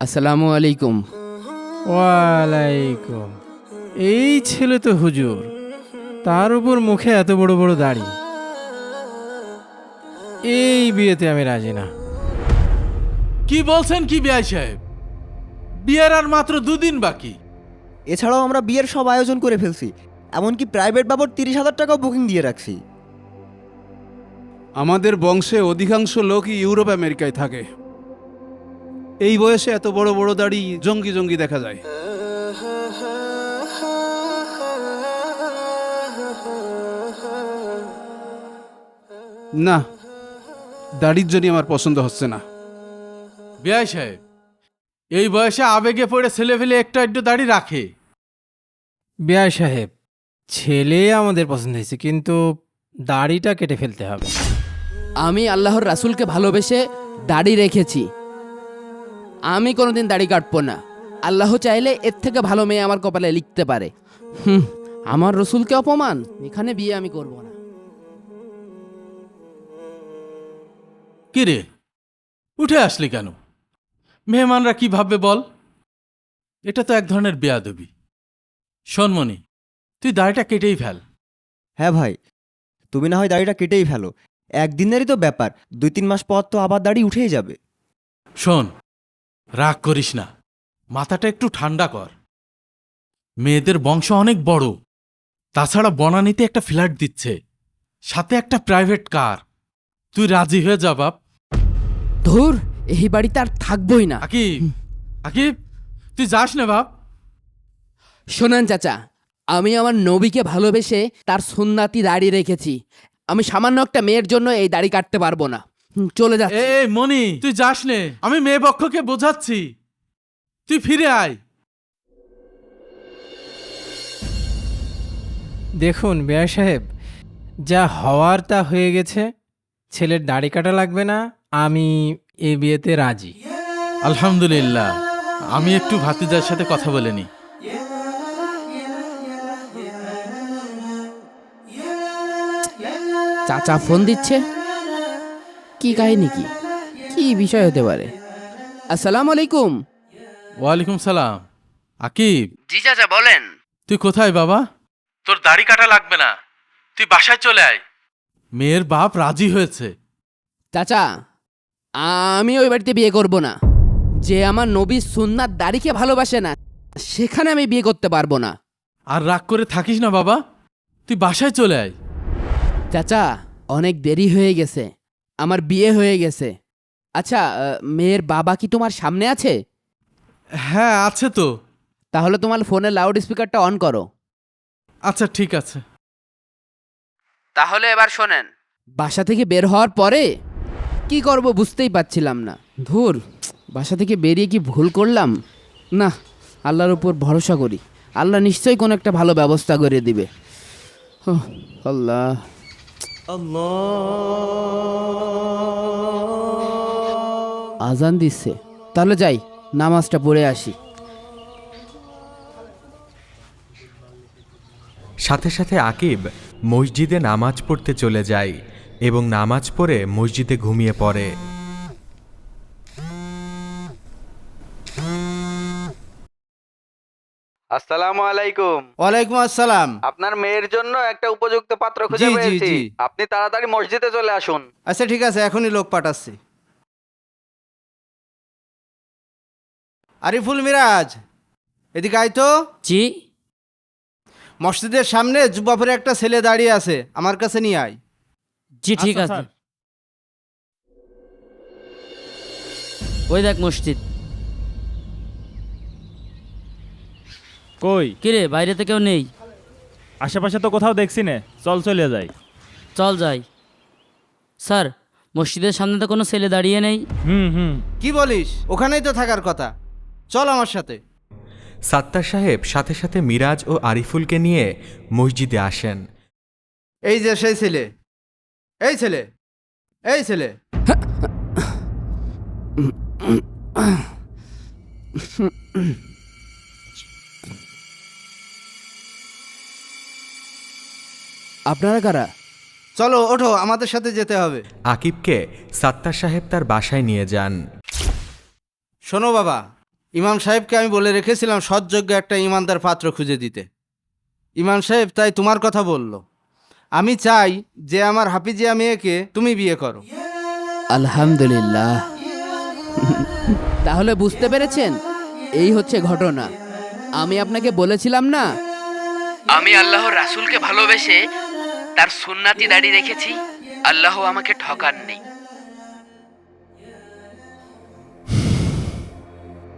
আসসালামু আলাইকুম। ওয়ালাইকুম। এই ছেলে তো হুজুর। তার উপর মুখে এত বড় বড় দাড়ি। এই বিয়েতে আমি রাজি না। কি বলছেন কি বিআই সাহেব? বিয়ের আর মাত্র দুদিন বাকি। এছাড়াও আমরা বিয়ের সব আয়োজন করে ফেলছি। এমনকি প্রাইভেট বাবদ তিরিশ হাজার টাকাও বুকিং দিয়ে রাখছি। আমাদের বংশে অধিকাংশ লোকই ইউরোপ আমেরিকায় থাকে। এই বয়সে এত বড় বড় দাড়ি জঙ্গি জঙ্গি দেখা যায়। না দাড়ির জন্য আমার পছন্দ হচ্ছে না। বিআই সাহেব এই বয়সে আবেগে পড়ে ছেলে ফেলে একটা একটু দাড়ি রাখে। বিয়াই সাহেব ছেলে আমাদের পছন্দ হয়েছে কিন্তু দাড়িটা কেটে ফেলতে হবে। আমি আল্লাহর রাসূলকে ভালোবেসে দাড়ি রেখেছি। আমি কোনোদিন দাড়ি কাটবো না। আল্লাহ চাইলে এর থেকে ভালো মেয়ে আমার কপালে লিখতে পারে। হুম আমার রসুলকে অপমান? এখানে বিয়ে আমি করব না। কি রে? উঠে আসলি কেন? মেহমানরা কি ভাববে বল? এটা তো এক ধরনের বেয়াদবি। শোনমণি তুই দাড়িটা কেটেই ফেল। হ্যাঁ ভাই তুমি না হয় দাড়িটা কেটেই ফেলো। একদিনেরই তো ব্যাপার দুই তিন মাস পর তো আবার দাড়ি উঠেই যাবে। শোন রাগ করিস না। মাথাটা একটু ঠান্ডা কর। মেয়েদের বংশ অনেক বড়। তাছাড়া বনানীতে একটা ফ্ল্যাট দিচ্ছে। সাথে একটা প্রাইভেট কার। তুই রাজি হয়ে যা বাপ। ধুর এই বাড়িতে আর থাকবোই না। আকিব আকিব তুই যাস না বাপ। শোনেন চাচা আমি আমার নবীকে ভালোবেসে তার সুন্নাতি দাড়ি রেখেছি। আমি সামান্য একটা মেয়ের জন্য এই দাড়ি কাটতে পারব না। চলে যাচ্ছি। এ মনি তুই যাস নে আমি মেয়ে পক্ষকে বোঝাচ্ছি। তুই ফিরে আয়। দেখুন বেয়া সাহেব যা হওয়ার তা হয়ে গেছে। ছেলের দাড়ি কাটা লাগবে না আমি এ বিয়েতে রাজি। আলহামদুলিল্লাহ। আমি একটু ভাতিজার সাথে কথা বলে নি চাচা ফোন দিচ্ছে? কি কাহিনী কি? কি বিষয় হতে পারে? আসসালামু আলাইকুম। ওয়ালাইকুম সালাম। আকিব। জি চাচা বলেন। তুই কোথায় বাবা? তোর দাড়ি কাটা লাগবে না। তুই বাসায় চলে আয়। মেয়ের বাপ রাজি হয়েছে। চাচা আমি ওই বাড়িতে বিয়ে করব না। যে আমার নবী সুন্নাত দাড়িকে ভালোবাসে না সেখানে আমি বিয়ে করতে পারব না। আর রাগ করে থাকিস না বাবা। তুই বাসায় চলে আয়। চাচা অনেক দেরি হয়ে গেছে। আমার বিয়ে হয়ে গেছে। আচ্ছা মেয়ের বাবা কি তোমার সামনে আছে? হ্যাঁ আছে তো। তাহলে তোমার ফোনের লাউড স্পিকারটা অন করো। আচ্ছা ঠিক আছে। তাহলে এবার শোনেন বাসা থেকে বের হওয়ার পরে কি করব বুঝতেই পারছিলাম না। ধুর বাসা থেকে বেরিয়ে কি ভুল করলাম? না আল্লাহর উপর ভরসা করি। আল্লাহ নিশ্চয়ই কোনো একটা ভালো ব্যবস্থা করে দিবে। আল্লাহ। আজান দিচ্ছে। তাহলে যাই নামাজটা পড়ে আসি। সাথে সাথে আকিব মসজিদে নামাজ পড়তে চলে যায় এবং নামাজ পড়ে মসজিদে ঘুমিয়ে পড়ে। আসসালামু আলাইকুম। ওয়ালাইকুম আসসালাম। আপনার মেয়ের জন্য একটা উপযুক্ত পাত্র খুঁজে জি, জি, পেয়েছি। জি। আপনি তাড়াতাড়ি মসজিদে চলে আসুন। আচ্ছা ঠিক আছে এখনই লোক পাঠাচ্ছি। আরিফুল মিরাজ এদিকে আয় তো। জি। মসজিদের সামনে যুবাপুরে একটা ছেলে দাঁড়িয়ে আছে আমার কাছে নিয়ে আয়। জি ঠিক আচ্ছা, আছে। ওই দেখ মসজিদ। কই কিরে বাইরে তো কেউ নেই আশেপাশে তো কোথাও দেখছি না চল চলে যাই চল যাই স্যার মসজিদের সামনে তো কোনো ছেলে দাঁড়িয়ে নেই হুম হুম কি বলিস ওখানেই তো থাকার কথা চল আমার সাথে সাত্তার সাহেব সাথে সাথে মিরাজ ও আরিফুলকে নিয়ে মসজিদে আসেন এই যে সেই ছেলে এই ছেলে এই ছেলে আপনারা কারা? চলো ওঠো আমাদের সাথে যেতে হবে। আকিবকে সাত্তার সাহেব তার বাসায় নিয়ে যান। শোনো বাবা ইমাম সাহেবকে আমি বলে রেখেছিলাম সৎযোগ্য একটা ইমানদার পাত্র খুঁজে দিতে। ইমাম সাহেব তাই তোমার কথা বলল। আমি চাই যে আমার হাফিজিয়া মেয়েকে তুমি বিয়ে করো। আলহামদুলিল্লাহ। তাহলে বুঝতে পেরেছেন? এই হচ্ছে ঘটনা। আমি আপনাকে বলেছিলাম না? আমি আল্লাহর রাসূলকে ভালোবেসে তার সুন্নাতি দাড়ি রেখেছি আল্লাহ আমাকে ঠকাননি।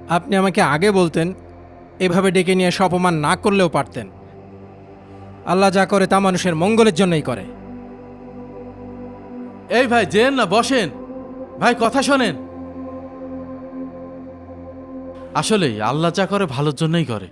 আপনি আমাকে আগে বলতেন এভাবে ডেকে নিয়ে এসে অপমান না করলেও পারতেন। আল্লাহ যা করে তা মানুষের মঙ্গলের জন্যই করে। এই ভাই যেন না বসেন। ভাই কথা শোনেন। আসলে আল্লাহ যা করে ভালোর জন্যই করে।